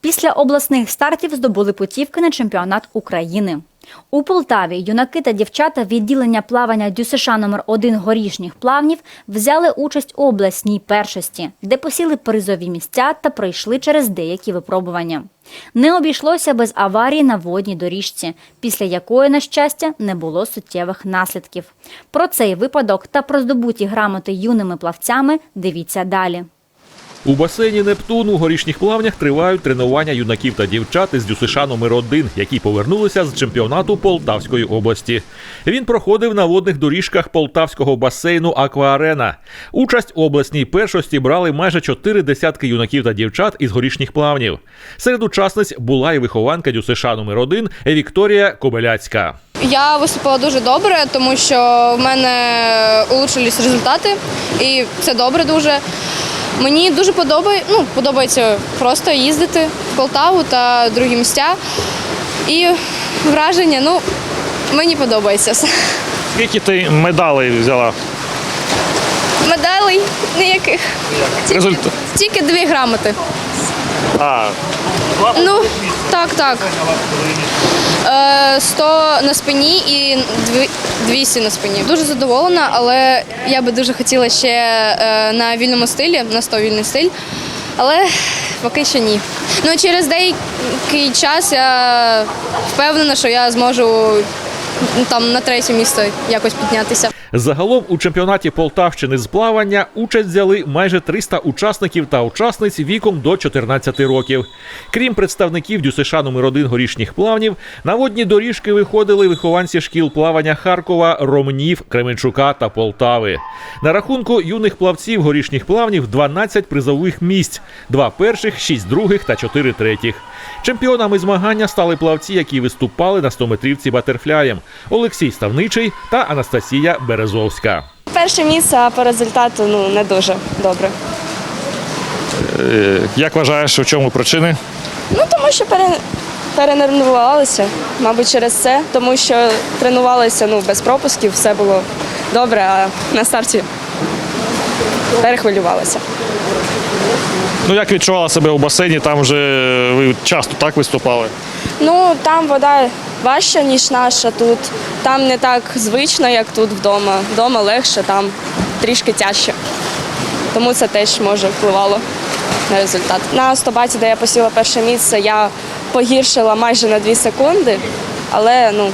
Після обласних стартів здобули путівки на чемпіонат України. У Полтаві юнаки та дівчата відділення плавання ДЮСШ номер 1 горішніх плавнів взяли участь у обласній першості, де посіли призові місця та пройшли через деякі випробування. Не обійшлося без аварії на водній доріжці, після якої, на щастя, не було суттєвих наслідків. Про цей випадок та про здобуті грамоти юними плавцями дивіться далі. У басейні Нептун у горішніх плавнях тривають тренування юнаків та дівчат із ДЮСШ номер 1 які повернулися з чемпіонату Полтавської області. Він проходив на водних доріжках полтавського басейну Акваарена. Участь у обласній першості брали майже чотири десятки юнаків та дівчат із горішніх плавнів. Серед учасниць була і вихованка ДЮСШ номер 1 Вікторія Кобеляцька. Я виступила дуже добре, тому що в мене улучшились результати, і це добре дуже. Мені дуже подобає, ну, подобається просто їздити в Полтаву та другі місця. І враження, ну, мені подобається все. Скільки ти медалей взяла? Медалей ніяких. Тільки, Результат. тільки дві грамоти. А, Ну, так, так. Е, 100 на спині і дві- 200 на спині. Дуже задоволена, але я би дуже хотіла ще е, на вільному стилі, на 100 вільний стиль. Але поки що ні. Ну, через деякий час я впевнена, що я зможу там на третє місце якось піднятися. Загалом у чемпіонаті Полтавщини з плавання участь взяли майже 300 учасників та учасниць віком до 14 років. Крім представників ДЮСШ номер 1 горішніх плавнів, на водні доріжки виходили вихованці шкіл плавання Харкова, Ромнів, Кременчука та Полтави. На рахунку юних плавців горішніх плавнів 12 призових місць, два перших, шість других та чотири третіх. Чемпіонами змагання стали плавці, які виступали на 100-метрівці батерфляєм Олексій Ставничий та Анастасія Березовська. Перше місце, а по результату ну не дуже добре. е, як вважаєш, в чому причини? Ну тому що пере... перенервувалися, мабуть, через це, тому що тренувалися ну без пропусків, все було добре, а на старті перехвилювалися. Ну як відчувала себе у басейні? Там вже ви часто так виступали. Ну там вода важча, ніж наша тут. Там не так звично, як тут вдома. Вдома легше, там трішки тяжче. Тому це теж може впливало на результат. На стобаті, де я посіла перше місце, я погіршила майже на 2 секунди, але ну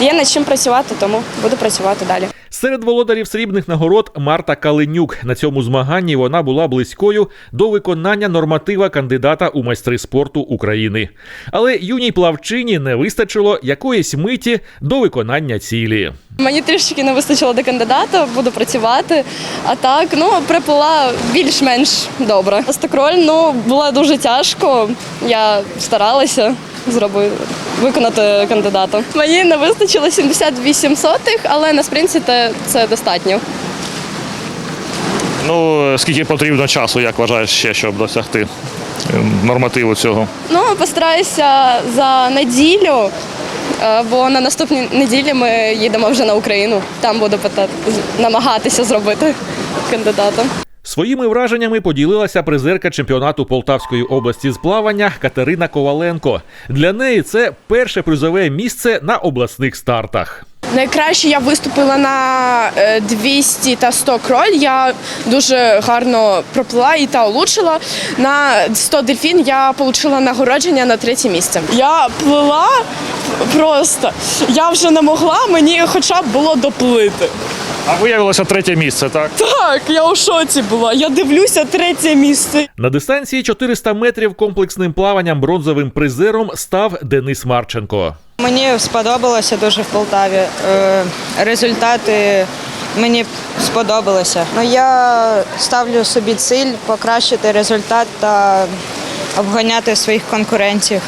є над чим працювати, тому буду працювати далі. Серед володарів срібних нагород Марта Калинюк. На цьому змаганні вона була близькою до виконання норматива кандидата у майстри спорту України. Але юній плавчині не вистачило якоїсь миті до виконання цілі. Мені трішки не вистачило до кандидата, буду працювати. А так, ну, приплила більш-менш добре. Стокроль, ну, було дуже тяжко. Я старалася зробити, виконати кандидата. Мені не вистачило 78 сотих, але на спринті це, достатньо. Ну скільки потрібно часу, як вважаєш ще, щоб досягти е, нормативу цього? Ну, постараюся за неділю, е, бо на наступній неділі ми їдемо вже на Україну. Там буду намагатися зробити кандидата. Своїми враженнями поділилася призерка чемпіонату Полтавської області з плавання Катерина Коваленко. Для неї це перше призове місце на обласних стартах. Найкраще я виступила на е, 200 та 100 кроль. Я дуже гарно проплила і та улучшила. На 100 дельфін я отримала нагородження на третє місце. Я плила просто. Я вже не могла, мені хоча б було доплити. А виявилося третє місце, так? Так, я у шоці була. Я дивлюся третє місце. На дистанції 400 метрів комплексним плаванням бронзовим призером став Денис Марченко. Мені сподобалося дуже в Полтаві. Е, Результати мені сподобалися. Ну, я ставлю собі ціль покращити результат та обганяти своїх конкурентів.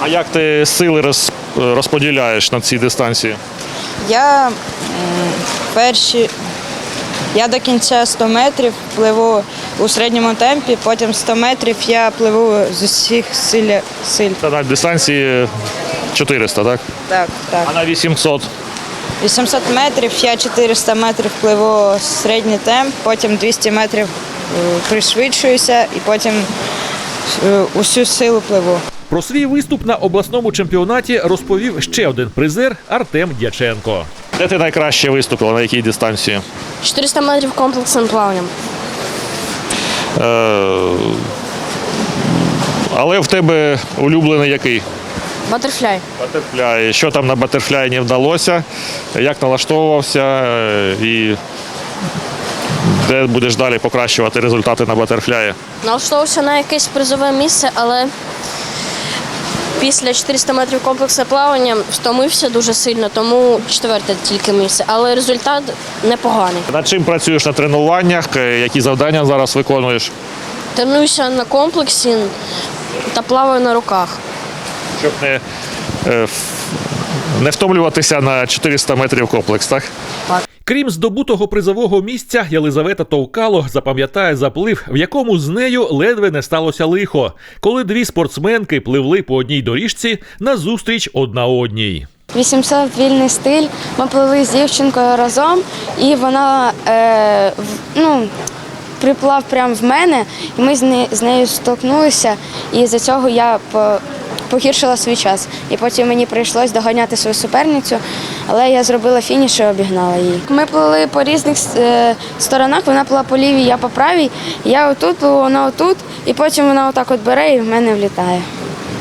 А як ти сили роз, розподіляєш на цій дистанції? Я перші. Я до кінця 100 метрів пливу у середньому темпі, потім 100 метрів я пливу з усіх силь. силь. Це на дистанції 400, так? Так, так. А на 800? 800 метрів, я 400 метрів пливу середній темп, потім 200 метрів е, пришвидшуюся і потім е, усю силу пливу. Про свій виступ на обласному чемпіонаті розповів ще один призер Артем Дяченко. Де ти найкраще виступила, на якій дистанції? 400 метрів комплексним плаванням. Е, але в тебе улюблений який? Батерфляй. Батерфляй. Що там на батерфляї не вдалося? Як налаштовувався і де будеш далі покращувати результати на батерфляї? Налаштовувався на якесь призове місце, але після 400 метрів комплексне плавання втомився дуже сильно, тому четверте тільки місце. Але результат непоганий. Над чим працюєш на тренуваннях? Е, Які завдання зараз виконуєш? Тренуюся на комплексі та плаваю на руках. Щоб не, е, не втомлюватися на 400 метрів комплекс, так? так? Крім здобутого призового місця, Єлизавета Товкало запам'ятає заплив, в якому з нею ледве не сталося лихо, коли дві спортсменки пливли по одній доріжці назустріч одна одній. 800 вільний стиль. Ми плили з дівчинкою разом, і вона е, ну, приплав прямо в мене, і ми з, нею столкнулися, і за цього я погіршила свій час. І потім мені прийшлось доганяти свою суперницю, але я зробила фініш і обігнала її. Ми плили по різних е, сторонах, вона плила по лівій, я по правій. Я отут, вона отут, і потім вона отак от бере і в мене влітає.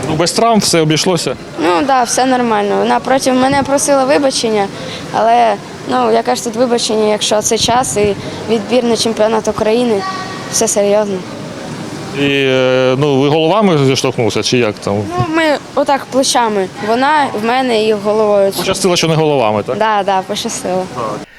Ну, без травм все обійшлося. Ну так, да, все нормально. Вона проти мене просила вибачення, але ну яке ж тут вибачення, якщо це час і відбір на чемпіонат України, все серйозно. І е, ну, ви головами зіштовхнулися, чи як там? Ну ми отак плечами. Вона в мене і головою. Пощастило, що не головами, так? Да, да, пощастило.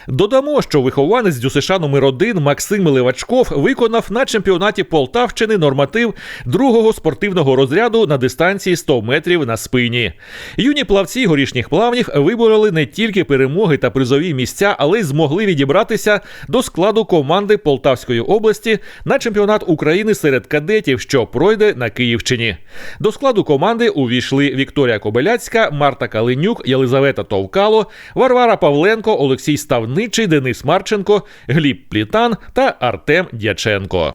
Додамо, що вихованець ДЮСШ номер 1 Максим Левачков виконав на чемпіонаті Полтавщини норматив другого спортивного розряду на дистанції 100 метрів на спині. Юні плавці горішніх плавнів вибороли не тільки перемоги та призові місця, але й змогли відібратися до складу команди Полтавської області на чемпіонат України серед кадетів, що пройде на Київщині. До складу команди увійшли Вікторія Кобеляцька, Марта Калинюк, Єлизавета Товкало, Варвара Павленко, Олексій Ставничий, Денис Марченко, Гліб Плітан та Артем Дяченко.